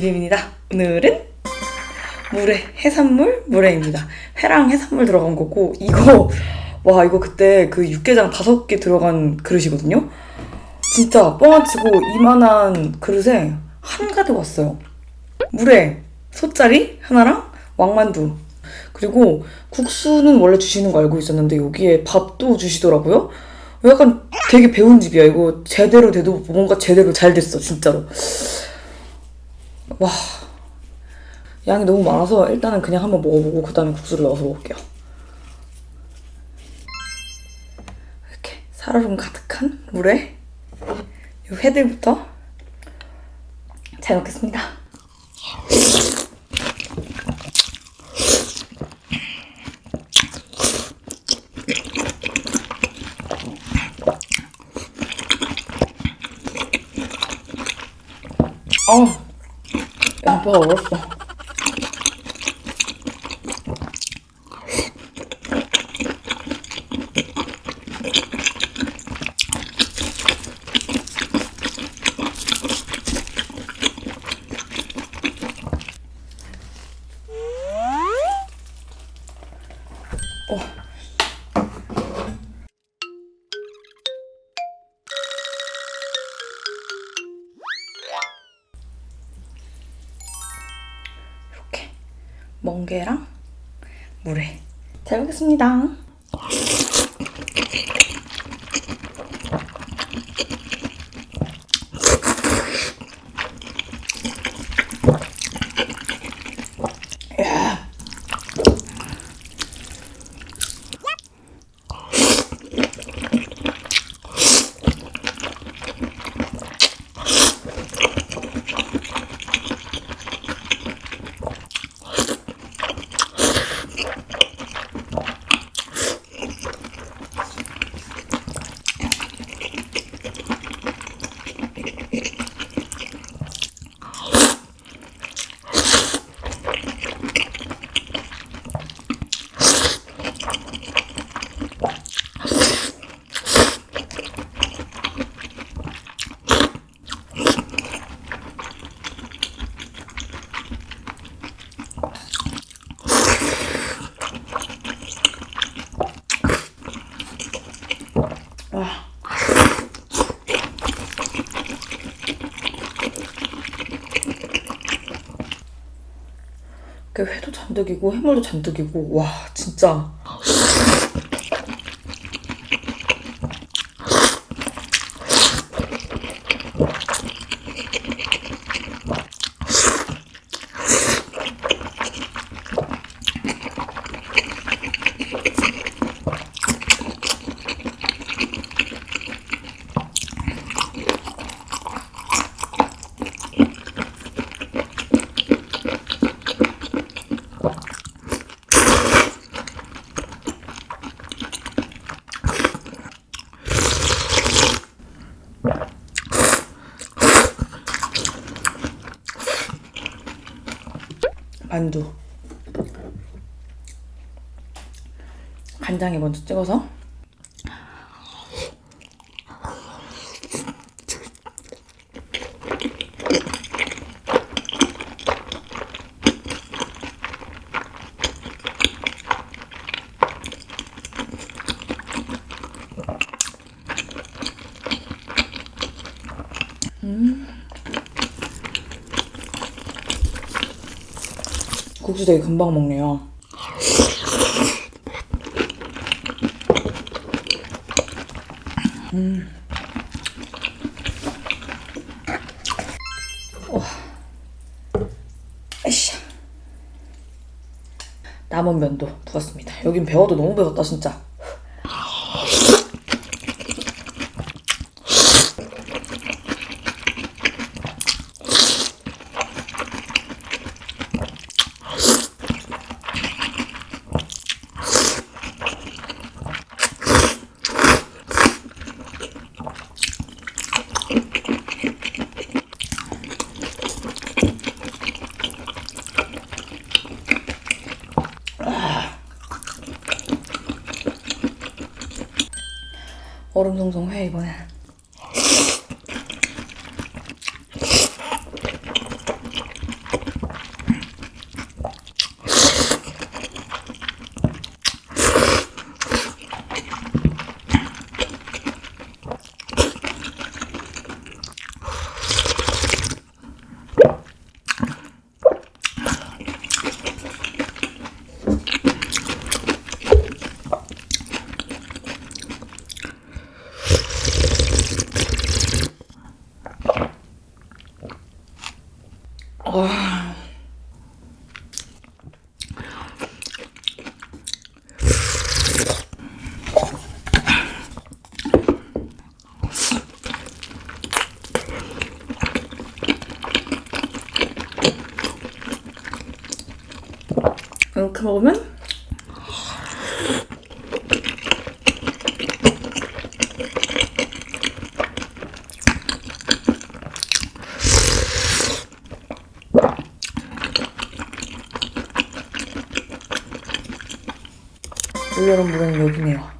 리뷰입니다. 오늘은 물회 해산물 물회입니다. 회랑 해산물 들어간 거고 이거 와 이거 그때 그 육개장 다섯 개 들어간 그릇이거든요. 진짜 뻥안치고 이만한 그릇에 한가득 왔어요. 물회 소짜리 하나랑 왕만두 그리고 국수는 원래 주시는 거 알고 있었는데 여기에 밥도 주시더라고요. 약간 되게 배운 집이야. 이거 제대로 돼도 뭔가 제대로 잘 됐어 진짜로. 와 양이 너무 많아서 일단은 그냥 한번 먹어보고 그 다음에 국수를 넣어서 먹을게요. 이렇게 살얼음 가득한 물에 이 회들부터 잘 먹겠습니다. 어, 양파가 얼었어. 멍게랑 물에 잘 먹겠습니다. 야. 와. 그 회도 잔뜩이고 해물도 잔뜩이고. 와 진짜 만두. 간장에 먼저 찍어서 국수 되게 금방 먹네요. 음. 남은 면도 부었습니다. 여긴 배워도 너무 배웠다 진짜. 얼음송송 회 이번엔. 이렇게 먹으면 올여름 물은 여기네요.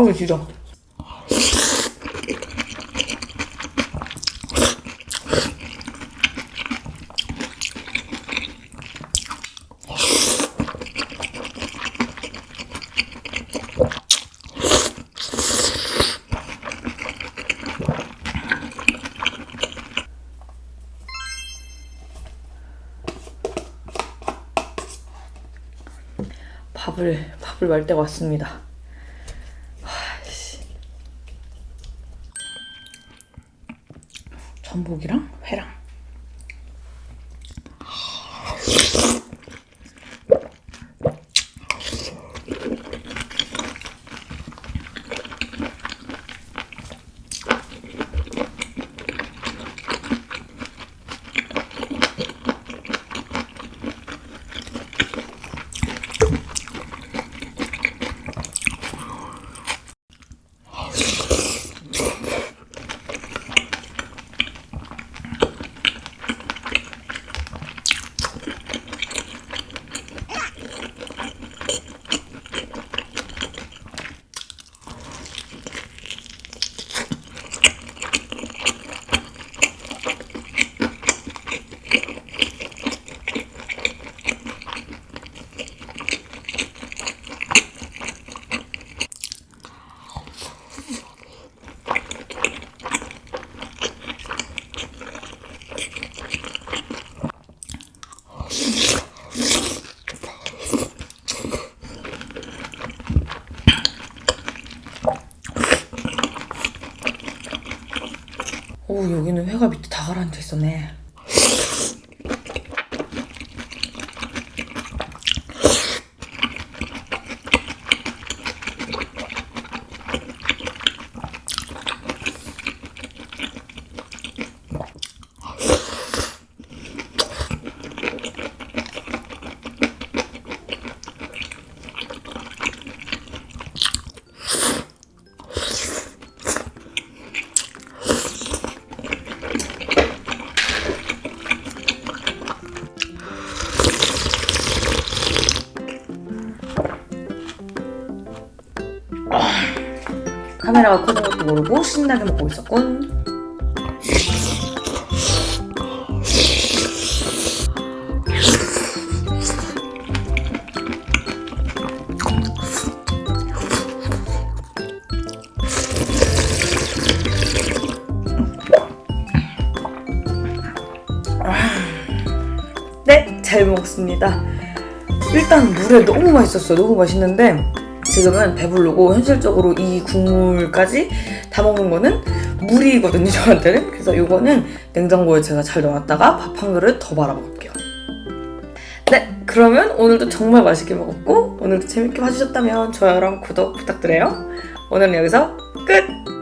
아우 진짜. 밥을 밥을 말 때가 왔습니다. 전복이랑 회랑. 오 여기는 회가 밑에 다 가라앉아 있었네. 카메라가 끄는 것도 모르고 신나게 먹고 있었군. 네, 잘 먹습니다. 일단 물에 너무 맛있었어요. 너무 맛있는데 지금은 배부르고 현실적으로 이 국물까지 다 먹는 거는 물이거든요, 저한테는. 그래서 이거는 냉장고에 제가 잘 넣어놨다가 밥 한 그릇 더 말아 먹을게요. 네, 그러면 오늘도 정말 맛있게 먹었고 오늘도 재밌게 봐주셨다면 좋아요랑 구독 부탁드려요. 오늘은 여기서 끝!